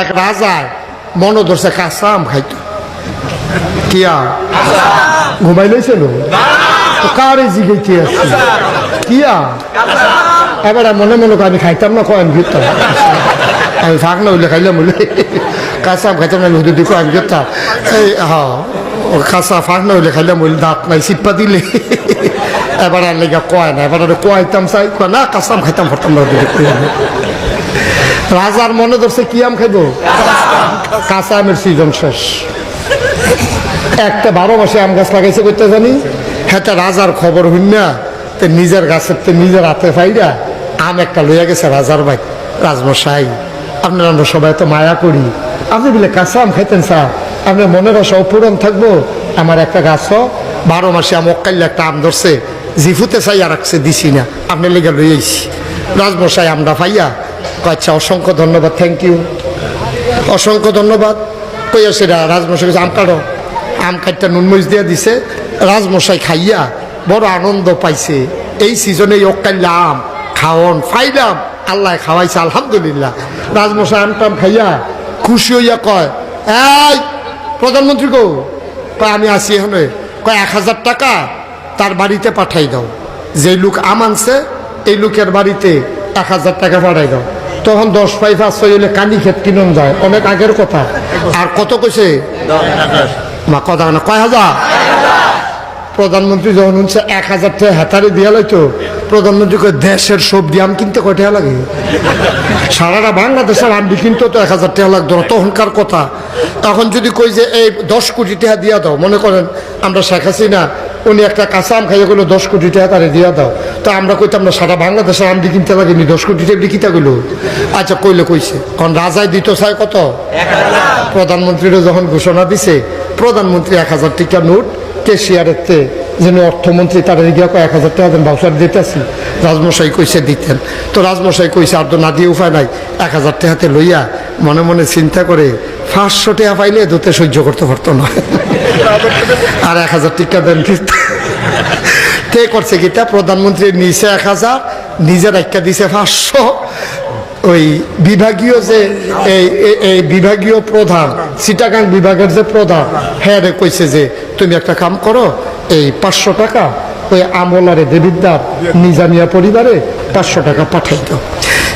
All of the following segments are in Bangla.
এক রাজায় মনে ধরছে কাঁচা আম খাইতো কিয়া ঘুমাই লইছিল কারে জিগাইতে আসছি কিয়া এবার মনে মনে আমি খাইতাম না, কয় আমি ঘুরতাম আমি থাক না, হইলে খাইলাম বলে। কাঁচা খাইতাম না হুদু দিকে আমি ঘুরতাম এই ও কাঁচা ফাঁক না, হইলে খাইলাম বলে, দাঁত নাই সিপ্পা দিলে। এবার আর লেগে কয় না, এবার আর কয়তাম চাই। কয়, না কাঁচা খাইতাম, ফরতাম না। রাজার মনে ধরছে কি আম খাইব? কাঁচা আমের সিজন শেষ। একটা বারো মাসে আম গাছ লাগাইছে করতে জানি? হ্যাঁ রাজার খবর হইনা তে নিজের গাছের তে নিজের হাতে ফাইরা আম একটা লইয়া গেছে রাজার ভাই রাজমশাই। আপনার আমরা সবাই তো মায়া করি। আপনি বলে কাঁচা আম খাইতেন স্যার আপনার মনের আশা অপূরণ থাকব। আমার একটা গাছ বারো মাসে আম অকাইলে একটা আম ধরছে। জিফুতে চাই আর রাখছে দিছি না। আপনার লেগে লইয়াইছি। রাজমশাই আমরা কয়, আচ্ছা অসংখ্য ধন্যবাদ থ্যাংক ইউ অসংখ্য ধন্যবাদ। কইয়া সেটা রাজমশাই কাছে আম কাটো। আম কাটটা নুনমরিচ দিয়ে দিছে। রাজমশাই খাইয়া বড় আনন্দ পাইছে। এই সিজনে অকাল্লা আম খাওয়ন ফাইলাম আল্লাহ খাওয়াইছে, আলহামদুলিল্লাহ। রাজমশাই আম টাম খাইয়া খুশি হইয়া কয়, এই, প্রধানমন্ত্রী গো। কয়, আমি আসি এখানে। কয়, এক হাজার টাকা তার বাড়িতে পাঠাই দাও। যে লোক আম আনছে, এই লোকের বাড়িতে এক হাজার টাকা পাঠাই দাও। তখন দশ পাই পাঁচ ছয় হইলে কানি ক্ষেত কিনন যায়। অনেক আগের কথা। আর কত কইছে? মা, কথা না, কয় হাজার? প্রধানমন্ত্রী যখন হচ্ছে এক হাজার টাকা হাতারে দিয়া লাইতো, প্রধানমন্ত্রী কয়, দেশের সবজি আম কিনতে কয় টাকা লাগে? সারাটা বাংলাদেশের আম কিনতে তো এক হাজার টাকা লাগতো না, তখনকার কথা। তখন যদি কই যে, এই দশ কোটি টাকা দিয়া দাও। মনে করেন, আমরা শেখ হাসিনা, উনি একটা কাঁচা আম খাইয়ে গেলো দশ কোটি টাকা তারে দিয়া দাও। তো আমরা কইতাম না, সারা বাংলাদেশের আমদি কিনতে লাগেনি দশ কোটি টাকা কিতা গেলো আচ্ছা কইলে কইছে। কারণ রাজায় দিত চাই কত? প্রধানমন্ত্রীরও যখন ঘোষণা দিছে, প্রধানমন্ত্রী এক হাজার টাকা নোট কেশিয়ারের তে যিনি অর্থমন্ত্রী তারা গিয়া এক হাজার টাকা দেন বাউসার দিতেছি রাজমশাই কইছে দিতেন। তো রাজমশাই কইছে, আর তো না দিয়ে উপায় নাই, এক হাজার টাকাতে লইয়া মনে মনে চিন্তা করে, পাঁচশো টাকা পাইলে দুতে সহ্য করতে পারতো না। আর এক হাজার টাকা দেন কিন্তু তে করছে কিতা প্রধানমন্ত্রী নিচে এক হাজার নিজের একটা দিছে পাঁচশো। ওই বিভাগীয় যে এই, এই- বিভাগীয় প্রধান সিটাগাং বিভাগের যে প্রধান হ্যাঁ কইছে যে, তুমি একটা কাম করো, এই পাঁচশো টাকা ওই আমলারে দেবিদ্যার নিজামিয়া পরিবারে পাঁচশো টাকা পাঠাই দাও।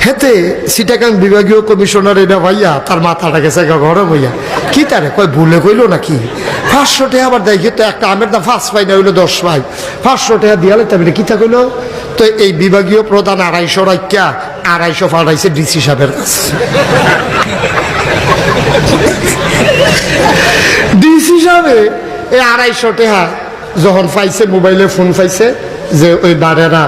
হেতে সিটাগাং বিভাগীয় কমিশনার এটা ভাইয়া, তার মাথাটা গেছে গরম হইয়া। কি তারে কয়, ভুলে কইলো নাকি? পাঁচশো টাকা আবার দেখি তো একটা আমের দাম ফার্স্ট পাই না, হইল দশ পাই পাঁচশো টাকা দিয়ালে তবে কিতা কইলো? তো এই বিভাগীয় প্রধান আড়াইশো রাখা আড়াইশো ফাড়াইছে ডিসি সাহেবের কাছে। ডিসি সাহেবে এই আড়াইশো টাকা যখন পাইছে, মোবাইলে ফোন পাইছে, যে ওই বারেরা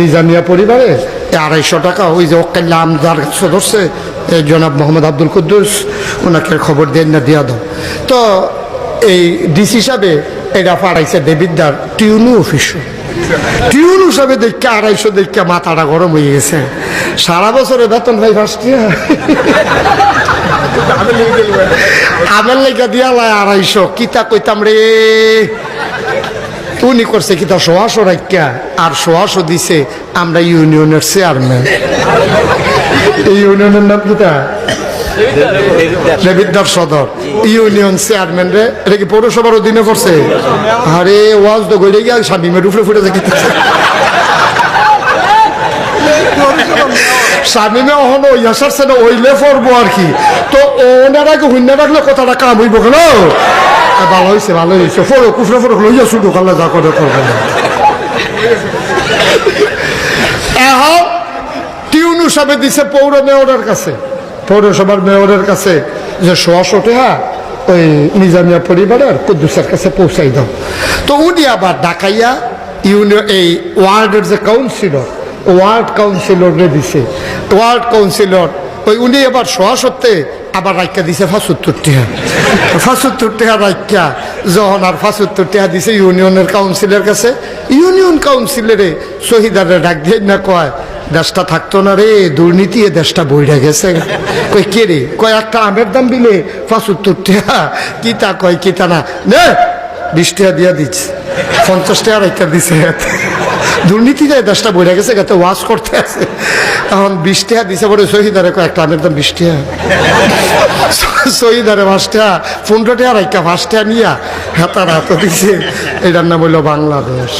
নিজামিয়া পরিবারে এই আড়াইশো টাকা। ওই যে অকাল্লা আমদার কাছে ধরছে এই জনাব মোহাম্মদ আব্দুল কুদ্দুস ওনাকে খবর দেন না দিয়া দাও। তো এই ডিসি সাহেবে এটা পাড়াইছে দেবিদ্দার টিউনু অফিস। টিউন হিসাবে দেখে আড়াইশো দেখে মাথাটা গরম হয়ে গেছে। সারা বছরে বেতন ভাই ফার্স্ট আমের লেগে দিয়া লাই আড়াইশো। কিতা কইতাম রে? উনি করছে কিতা সোয়াশো রাখিয়া আর সোয়াশো দিছে, আমরা ইউনিয়নের চেয়ারম্যান। এই ইউনিয়নের নাম সদর। ইউনিয়ন চেয়ারম্যান রে, এটা কি পৌরসভার অধীনে পড়ছে আরে, ওয়াজ তো গড়ে গিয়া স্বামীমের উপরে ফুটে দেখি স্বামীমে অহনো ইয়াসার সেটা ওইলে পড়ব আর কি। তো ওনারাকে শূন্য রাখলে কথাটা কাম হইব কেন? ভালো হয়েছে ভালো হয়েছে ফোরো কুফরে ফোরো লইয়া শুধু কাল্লা যা করে করবে এখন টিউন হিসাবে দিছে পৌর মেয়রের কাছে। পৌরসভার মেয়রের কাছে যে সোয়াশো টাকা ওই নিজামিয়া পরিবারের কুদ্দুসের কাছে পৌঁছাই দাও। তো উনি আবার ডাকাইয়া ইউনিয়ন, এই ওয়ার্ডের যে কাউন্সিলর ওয়ার্ড কাউন্সিলরে দিছে। ওয়ার্ড কাউন্সিলর ওই উনি আবার সোয়া সত্ত্বে আবার রাইকা দিছে ফাঁসুত্তর টিহা। ফাঁসুত্তর টিহা রাইকা যখন আর ফাঁসুত্তর টিহা দিছে ইউনিয়নের কাউন্সিলের কাছে। ইউনিয়ন কাউন্সিলরে শহীদারে ডাক দিয়ে না কয়, দেশটা থাকতো না রে, দুর্নীতি এ দেশটা বইরা গেছে। কই কে রে? কয়, একটা আমের দাম দিলে ফাঁসুত্তর টিহা কিতা কয় কিতা নে। বিশ টাকা দিয়া দিচ্ছে পঞ্চাশ টাকা রাইকা দিছে। দুর্নীতিতে দশটা বইরা গেছে গেতে ওয়াশ করতে আছে। এখন বৃষ্টি টাকা দিছে পরে শহীদারে কয়েকটা আমের দাম বৃষ্টি হা শহীদারে পাঁচ টাকা পনেরো টাকা আর পাঁচ টাকা নিয়া হেতার হাত দিছে। এটার নাম হইল বাংলাদেশ।